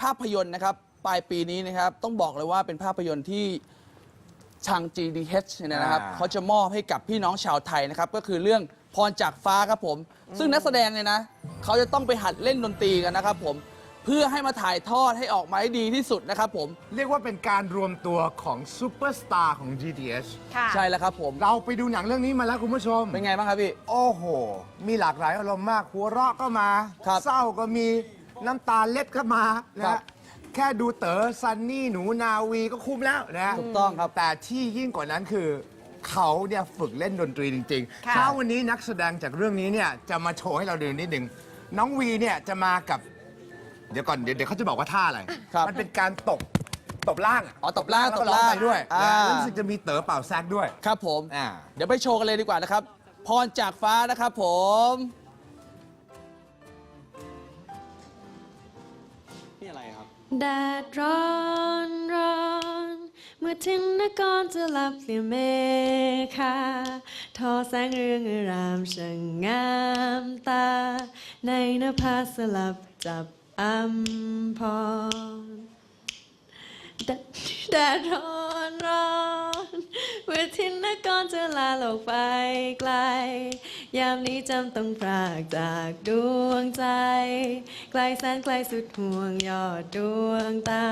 ภาพยนตร์นะครับปลายปีนี้นะครับต้องบอกเลยว่าเป็นภาพยนตร์ที่ทาง GDH เนี่ยนะครับอ่า เขาจะมอบให้กับพี่น้องชาวไทยนะครับก็คือเรื่องพรจากฟ้าครับผม ซึ่งนักแสดงเนี่ยนะเขาจะต้องไปหัดเล่นดนตรีกันนะครับผมเพื่อให้มาถ่ายทอดให้ออกมาให้ดีที่สุดนะครับผมเรียกว่าเป็นการรวมตัวของซูเปอร์สตาร์ของ GTH ค่ะใช่แล้วครับผมเราไปดูหนังเรื่องนี้มาแล้วคุณผู้ชม เป็นไงบ้างครับพี่ โอ้โห มีหลากหลายอารมณ์มาก หัวเราะก็มา ครับ เศร้าก็มี น้ำตาเล็ดก็มานะครัฮะบ แค่ดูเต๋อซันนี่หนูนาวีก็คุ้มแล้วนะถูกต้องครับ แต่ที่ยิ่งกว่านั้นคือเขาเนี่ยฝึกเล่นดนตรีจริงๆค่ะ เช้าวันนี้นักแสดงจากเรื่องนี้เนี่ยจะมาโชว์ให้เราดูนิดหนึ่งน้องวีเนี่ยจะมากับ เดี๋ยวก่อนเดี๋ยวเดี๋ยวเขาจะบอกว่าท่าอะไร ครับ มันเป็นการตบตบล่างะอ๋อตบล่างแล้วก็ตบล่างร้อไปด้วยอ่านะแล้วรู้สึกจะมีเต๋อเป่าแซกด้วย ครับผม อ่า เดี๋ยวไปโชว์กันเลยดีกว่านะครับ พรจากฟ้านะครับผม แดดร้อนร้อนเมื่อทินนกรจะหลับเปลี่ยเมฆาทอแสงเรืองอรามช่างงามตา ในนภาสลับจับอัมพรแดดแดดร้อนร้อนเมื่อทินนกรจะลาโลกไปไกล ยามนี้จำต้องพรากจากดวงใจ ไกลแสนไกลสุดห่วงยอดดวงตา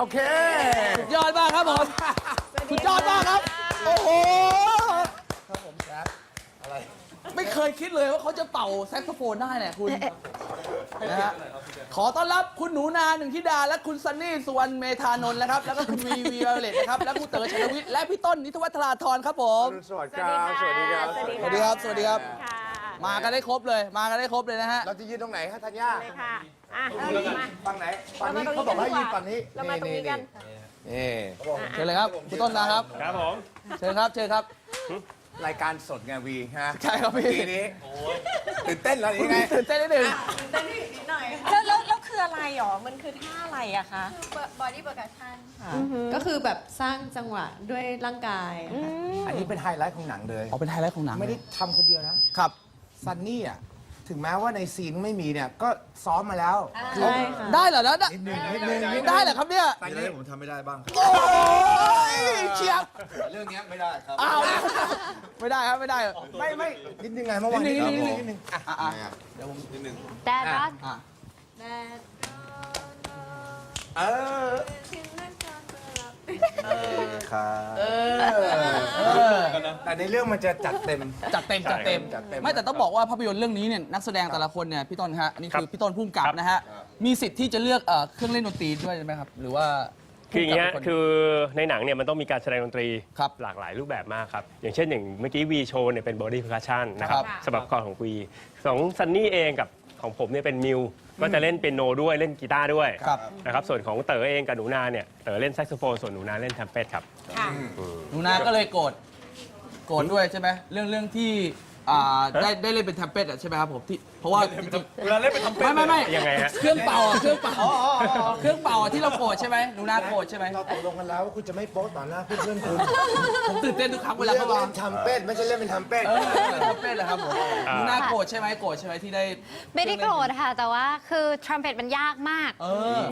โอเค สุดยอดมากครับผม สุดยอดมากครับ โอ้โหไม่เคยคิดเลยว่าเขาจะเป่าแซกโซโฟนได้เนี่ยคุณนะฮะขอต้อนรับคุณหนูนาหนึ่งธิดา และคุณซันนี่สุวรรณเมธานนท์นะครับ แล้วก็คุณวีวีไวโอเลตนะครับ และคุณเต๋อชัยวิทย์ และพี่ต้นนิทวัฒราธรครับผม สวัสดีครับสวัสดีครับสวัสดีสวัสดีครับ สวัสดีครับ ค่ะมากันได้ครบเลย มากันได้ครบเลยนะฮะ เราจะยืนตรงไหนฮะธัญญา เลยค่ะ อะมา ฝั่งไหนฝั่งนี้เรามาตรงนี้เขาบอกให้กันดียืนกว่าฝั่งนี้เรามาตรงนี้กัน นี่เชิญเลยครับคุณต้นนะครับ ครับผม เชิญครับเชิญครับ รายการสดไงวีฮะใช่ครับพี่ ทีนี้ตื่นเต้นแล้วยังไง ตื่นเต้นนิดนึงแล้วแล้วแล้วคืออะไรหรอ มันคือท่าอะไรอะคะ บอดี้เบอร์กัชันก็คือแบบสร้างจังหวะด้วยร่างกายค่ะอันนี้เป็นไฮไลท์ของหนังเลยอ๋อเป็นไฮไลท์ของหนังไม่ได้ทำคนเดียวนะครับ ซันนี่อะ ถึงแม้ว่าในซีนไม่มีเนี่ย ก็ซ้อมมาแล้วใช่ค่ะ ได้เหรอแล้วนิดนึงนิดนึงนิดนึงได้เหรอครับเนี่ยซันมีอะไรนี่ที่ผมทำไม่ได้บ้างครับโอ้ยเชียบเรื่องนี้ไม่ได้ครับ อ้าวไม่ได้ครับไม่ได้ ไม่ไม่นิดนึงไงเมื่อวานนิดนึงนิดนึงนินิดดนึนึงงอะอะอะนิดนึงแต่รัสอะแดดเออ ครับเออแต่ในเรื่องมันจะจัดเต็ม จัดเต็มจัดเต็ม จัดเต็ม ไม่แต่ต้องบอกว่าภาพยนตร์เรื่องนี้เนี่ยนักแสดงแต่ละคนเนี่ยพี่ต้นฮะอันนี้คือครับพี่ต้นพุ่มกับนะฮะมีสิทธิ์ที่จะเลือกเอ่อเครื่องเล่นดนตรีด้วยใช่ไหมครับ หรือว่าคืออย่างเงี้ยผู้กำกับป็นน คือในหนังเนี่ยมันต้องมีการแสดงดนตรีครับหลากหลายรูปแบบมากครับ อย่างเช่นอย่างเมื่อกี้วีโชว์เนี่ยเป็นบอดี้เพ c คัชชันนะครัครับบสำหรับคอร์ของวีสองซันนี่เองกับของผมเนี่ยเป็นมิว ก็จะเล่นเปียโนด้วยเล่นกีตาร์ด้วยครับ นะครับส่วนของเต๋อเองกับหนูนาเนี่ยเต๋อเล่นแซกโซโฟนส่วนหนูนาเล่นแทมเป็ตครับ ค่ะ หนูนาก็เลยโกรธโกรธด้วยใช่ไหมเรื่องเรื่องที่อ่าได้ได้เล่นเป็นแทมเป็ตอะใช่ไหมครับผมที่ เพราะว่าจริงๆเวลาเล่นเป็นทำเป็ไม่ไม่ไม่ยังไงฮะ เครื่องเป่าอะเครื่องเป่าเครื่องเป่าอะที่เราโกรธใช่ไหมหนูนาโกรธใช่ไหมเราตกลงกันแล้วว่าคุณจะไม่โป๊ต่อหน้าเพื่อนๆคุณผมตื่นเต้นทุกครั้งเวลาเล่เขานร้องเป็นทำเป็ดไม่ใช่เล่นเป็นทำเป็ด เออแทมเป็ตเหรอครับผมหนูนาโกรธใช่ไหมโกรธใช่ไหมที่ได้ ไม่ได้โกรธค่ะ แต่ว่าคือทรัมเป็ตมันยากมาก เอ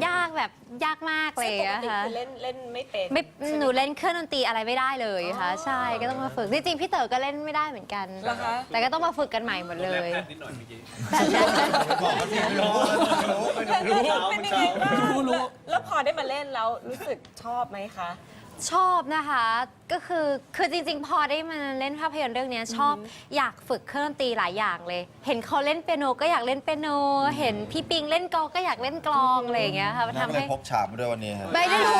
อ ยากแบบยากมากเลยปกอะติค่ะคือเล่นเล่นไม่เป็น ไม่หนูเล่นเครื่องดนตรีอะไรไม่ได้เลยค่ะ ใช่ก็ต้องมาฝึกจริงๆพี่เต๋อก็เล่นไม่ได้เหมือนกัน เหรอคะ แต่ก็ต้องมาฝึกกันใหม่หมดเลยเป็นยังไงบ้างรู้รู้แล้วแล้วพอได้มาเล่นแล้วรู้สึกชอบไหมคะ ชอบนะคะ ก็คือ คือจริงๆ พอได้มาเล่นภาพยนตร์เรื่องเนี้ยชอบอยากฝึกเครื่องดนตรีหลายอย่างเลย เห็นเขาเล่นเปียโนก็อยากเล่นเปียโน เห็นพี่ปิงเล่นกลองก็อยากเล่นกลองอะไรอย่างเงี้ยค่ะมันน้าทำก็เลยให้พกฉาบมาด้วยวันนี้ครับ ไม่ได้โห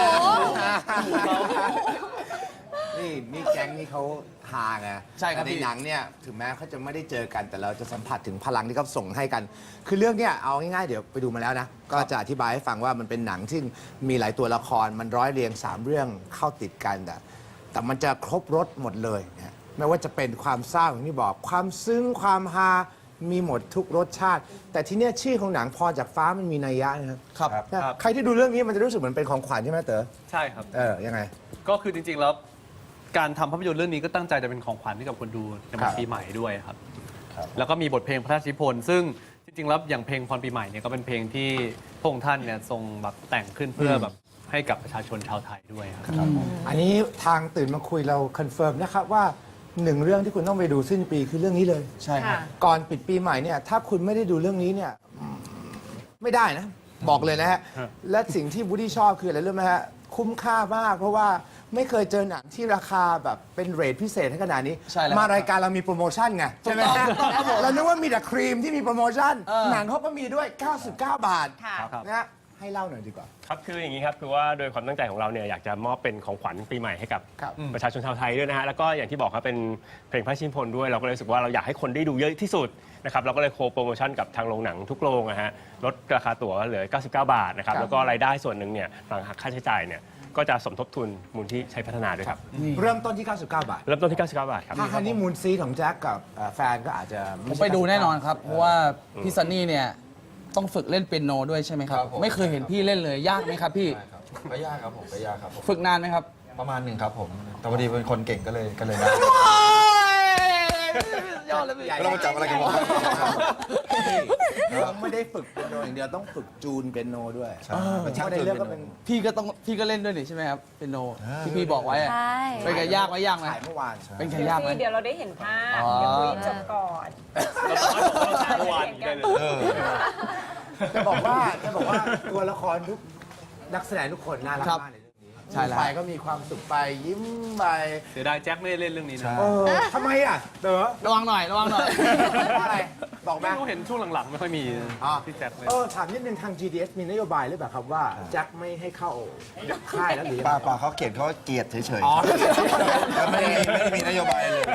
นี่นี่แก๊งนี่เขาฮาไงใช่ครับแต่พี่ ในหนังเนี่ยถึงแม้เขาจะไม่ได้เจอกันแต่เราจะสัมผัสถึงพลังที่เขาส่งให้กัน คือเรื่องเนี้ยเอาง่ายๆเดี๋ยวไปดูมาแล้วนะ ก็จะอธิบายให้ฟังว่ามันเป็นหนังที่มีหลายตัวละครมันร้อยเรียงสามเรื่องเข้าติดกันแต่แต่มันจะครบรถหมดเลยนะไม่ว่าจะเป็นความเศร้าอย่างที่บอกความซึ้งความฮามีหมดทุกรสชาติ แต่ที่เนี้ยชื่อของหนังพอจากฟ้ามันมีนัยยะนะครับครับนะใครที่ดูเรื่องนี้มันจะรู้สึกเหมือนเป็นของขวัญใช่ไหมเต๋อใช่ครับ เออยังไง ก็คือจริงๆแล้ว การทำภาพยนตร์เรื่องนี้ก็ตั้งใจจะเป็นของขวัญให้กับคนดูในครัวันบปีใหม่ด้วยครับ แล้วก็มีบทเพลงพระราชนิพนธ์ซึ่งจริงๆแล้วอย่างเพลงพรปีใหม่เนี่ยก็เป็นเพลงที่พระองค์ท่านเนี่ยทรงแบบแต่งขึ้นเพื่อแบบให้กับประชาชนชาวไทยด้วยครับ อันนี้ทางตื่นมาคุยเราคอนเฟิร์มนะครับว่าหนึ่งเรื่องที่คุณต้องไปดูสิ้นปีคือเรื่องนี้เลย ใช่ครับก่อนปิดปีใหม่เนี่ยถ้าคุณไม่ได้ดูเรื่องนี้เนี่ยอืมไม่ได้นะ บอกเลยนะฮะฮะและสิ่งที่บูดี้ชอบคืออะไรรู้ไหมฮะ คุ้มค่ามากเพราะว่า ไม่เคยเจอหนังที่ราคาแบบเป็นเรทพิเศษให้ขนาดนี้ ใช่แล้วมารายการเรามีโปรโมชั่นไงใช่ไหมฮะถูกต้องครับผมเรานึกว่ามีแต่ครีมที่มีโปรโมชั่น เออ หนังเขาก็มีด้วย 99 บาทค่ะ ครับ นะฮะให้เล่าหน่อยดีกว่า ครับคืออย่างนี้ครับคือว่าโดยความตั้งใจของเราเนี่ยอยากจะมอบเป็นของขวัญปีใหม่ให้กับครับประชาชนชาวไทยด้วยนะฮะแล้วก็อย่างที่บอกครับเป็นเพลงพระราชนิพนธ์ด้วยเราก็เลยรู้สึกว่าเราอยากให้คนได้ดูเยอะที่สุดนะครับเราก็เลยโคโปรโมชั่นกับทางโรงหนังทุกโรงนะฮะลดราคาตั๋วเหลือ 99 บาทนะครับครับ แล้วก็รายได้ส่วนหนึ่งเนี่ยหลังหักค่าใช้จ่ายเนี่ย ก็จะสมทบทุนมูลที่ใช้พัฒนาด้วยครับ เริ่มต้นที่ 99 บาท เริ่มต้นที่ 99 บาทครับ ถ้าฮันนี่มูนซีของแจ็คกับเอ่อแฟนก็อาจจะผมไปดูแน่นอนครับ เพราะว่าพี่ซันนี่เนี่ยต้องฝึกเล่นเปียโนด้วยใช่ไหมครับ ครับผม ไม่เคยเห็นพี่เล่นเลยยากไหมครับ พี่ใช่ครับก็ยากครับผมก็ยากครับผมฝึกนานไหมครับ ประมาณหนึ่งครับผมแต่พอดีเป็นคนเก่งก็เลยก็เลยได้ยอดเลยพี่เรามาจับอะไรกันวะ เราไม่ได้ฝึกเปียโนอย่างเดียวต้องฝึกจูนเปียโนด้วยใช่เป็นช่างเพราะในจูนเรื่องเป็ก็นเป็นพี่ก็ต้องพี่ก็เล่นด้วยนี่ใช่ไหมครับเปียโนที่พี่บอกไว้อะใช่เป็นไงยากไหมยากไหมถ่ายเมื่อวานเป็นไงยากไหม เดี๋ยวเราได้เห็นภาพ อ๋อ เดี๋ยวคุยจบก่อน เมื่อวานได้เลย เออ จะบอกว่าจะบอกว่าตัวละครทุกนักแสดงทุกคนน่ารักครับมากในเรื่องนี้ใช่แล้ว ไปก็มีความสุขไปยิ้มไปเสียดายแจ็คไม่ได้เล่นเรื่องนี้นะ เออทำไมอะเต๋อระวังหน่อยระวังหน่อย เพราะอะไร บอกแม่ไม่รู้เห็นช่วงหลังๆ ไม่ค่อยมีอ๋อพี่แจ็คเลย เออถามนิดนึงทาง GDS มีนโยบายหรือเปล่าครับว่าแจ็คไม่ให้เข้าค่ายแล้วหรือยังป่าไงป่าเขาเขียนเขาเกลียดเฉยอ๋อ ๆแล้วไม่ได้มีไม่ได้มีนโยบายเลยแ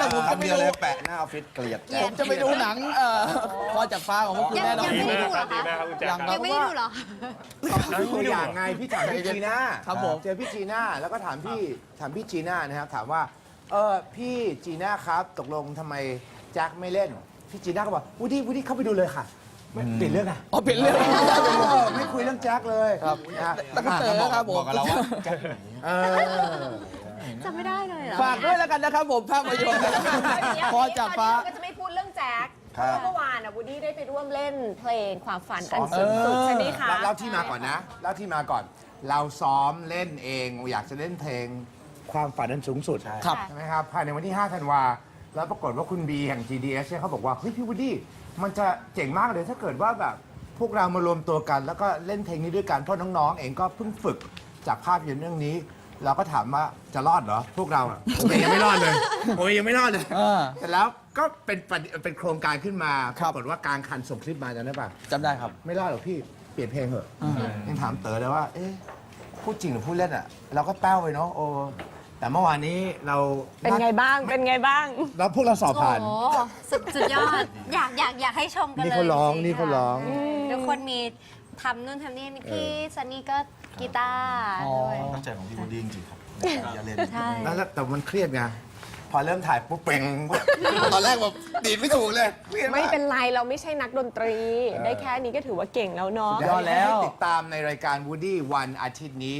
ต่ผมจะคำไม่เดียวรู้เลยแปะหน้าออฟฟิศเกลียดผมจะไปดูหนังเอ่อพอจากฟ้าของพวกคุณยังแน่นอยันงไม่ได้ดูเหรอคะดีมากครับคุณแจ็คยังคครัรับยังไม่ได้ดูเหรอ คือตัวอย่างไงพี่ถามพี่จีน่าครับผม เจอพี่จีน่าแล้วก็ถามพี่ถามพี่จีน่านะครับถามว่าเออพี่จีน่าครับตกลงทำไมแจ็คไม่เล่น พี่จีน่าก็บอกวูดดี้วูดดี้เข้าไปดูเลยค่ะไม่เปลี่ยนเรื่องอะอ๋อเปลี่ยนเรื่องเออไม่คุยเรื่องแจ็คเลยครับนะฮะแล้วก็เต๋อครับผม บอกกับเราว่าแจ็คอยู่ไหนเออ จำไม่ได้เลยเหรอฝากด้วยแล้วกันนะครับผมภาพยนตร์พอจากฟ้าก็จะไม่พูดเรื่องแจ็คเพครับ ราะว่าเมื่อวานอะวูดดี้ได้ไปร่วมเล่นเพลงความฝันอันเอสูองสุดใช่ไหมคะ เล่าเล่าที่มาก่อนนะเล่าที่มาก่อน เราซ้อมเล่นเองอยากจะเล่นเพลงความฝันอันสูงสุดครับ ใช่ไหมครับภายในวันที่ 5 ธันวา แล้วปรากฏว่าคุณบีแห่ง GDS เนี่ยเขาบอกว่า เฮ้ยพี่วูดดี้มันจะเจ๋งมากเลยถ้าเกิดว่าแบบพวกเรามารวมตัวกัน แล้วก็เล่นเพลงนี้ด้วยกันเพราะน้องๆ เองก็เพิ่งฝึกจากภาพยนตร์เรื่องนี้ เราก็ถามว่าจะรอดเหรอ พวกเราอะ ผมเองยังไม่รอดเลยผมเองยังไม่รอดเลย เออ แต่แล้วก็เป็นประเด็นเป็นโครงการขึ้นมาคปรับ รากฏว่ากลางคันส่งคลิปมาจำได้ปะจำได้ครับ ไม่รอดหรอกพี่เปลี่ยนเพลงเหอะยังถามเต๋อเลยว่า เอ๊ะพูดจริงหรือพูดเล่นอะเราก็แป้วไปเนาะโอ้ แต่เมื่อวานนี้เราเป็นไงบ้าง เป็นไงบ้าง เราพวกเราสอบโอ้ผ่านโหสุดสุดยอด อยากอยากอยากให้ชมกันเลยนี่เขาร้องจๆนี่เขาร้อง ค่ะทุกคนมีทำนู่นทำนี่พี่ซันนี่ก็กีตาร์อ๋อด้วย ตั้งใจของพี่วูดดี้จริงๆครับอย่าเล่นใช่แล้วแต่มันเครียดไง พอเริ่มถ่ายปุ๊บเป่งตอนแรกแบบดีดไม่ถูกเลยเครียดากไม่เป็นไรเราไม่ใช่นักดนตรี ได้แค่นี้ก็ถือว่าเก่งแล้วเนาะ ยอดแล้วให้ติดตามในรายการ Woody วันอาทิตย์นี้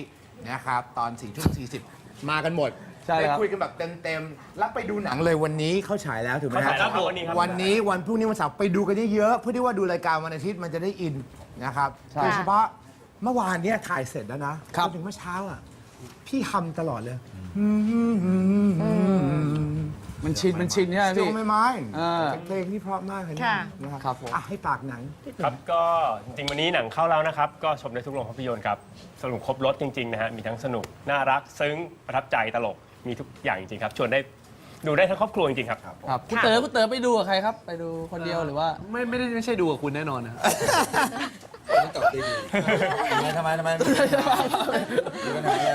นะครับ ตอน4ทุ่ม40 มากันหมดใช่ครับได้คุยกันแบบเต็มๆแล้วไปดูหนังเลยวันนี้เข้าฉายแล้วถูกไหมเข้าฮะฉายแล้วครับวันนี้ครับ วันนี้วันพรุ่งนี้วันเสาร์ไปดูกันเยอะๆเพื่อที่ว่าดูรายการวันอาทิตย์มันจะได้อินนะครับใช่ โดยเฉพาะเมื่อวานเนี้ยถ่ายเสร็จแล้วนะครับ จนถึงเมื่อเช้าอะพี่ทำตลอดเลย มันมันชินมันชินใช่ไหมจพี่งไม่ไม้อ่าเป็นเพลงที่เพราะมากเลยนะค่ะ นะครับครับผม อะให้ฝากหนัง ครับก็จริงๆวันนี้หนังเข้าแล้วนะครับ ก็ชมได้ทุกโรงภาพยนตร์ครับสรุปครบรถจริงๆนะฮะมีทั้งสนุก น่ารักซึ้งประทับใจตลกมีทุกอย่างจริงๆครับชวนได้ดูได้ทั้งครอบครัวจริงๆครับ ครับคุณเต๋อคุณเต๋อไปดูกับใครครับ ไปดูคนเดียวหรือว่า ไม่ไม่ได้ไม่ใช่ดูกับคุณแน่นอนนะครับ ทำไมทำไม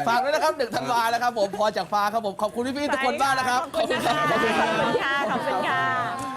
ฝากด้วยนะครับหนึ่งธันวาแล้วครับผมพอจากฟ้าครับผมขอบคุณพี่ๆทุกคนมากนะครับ ขอบคุณค่ะ ขอบคุณค่ะ ขอบคุณค่ะ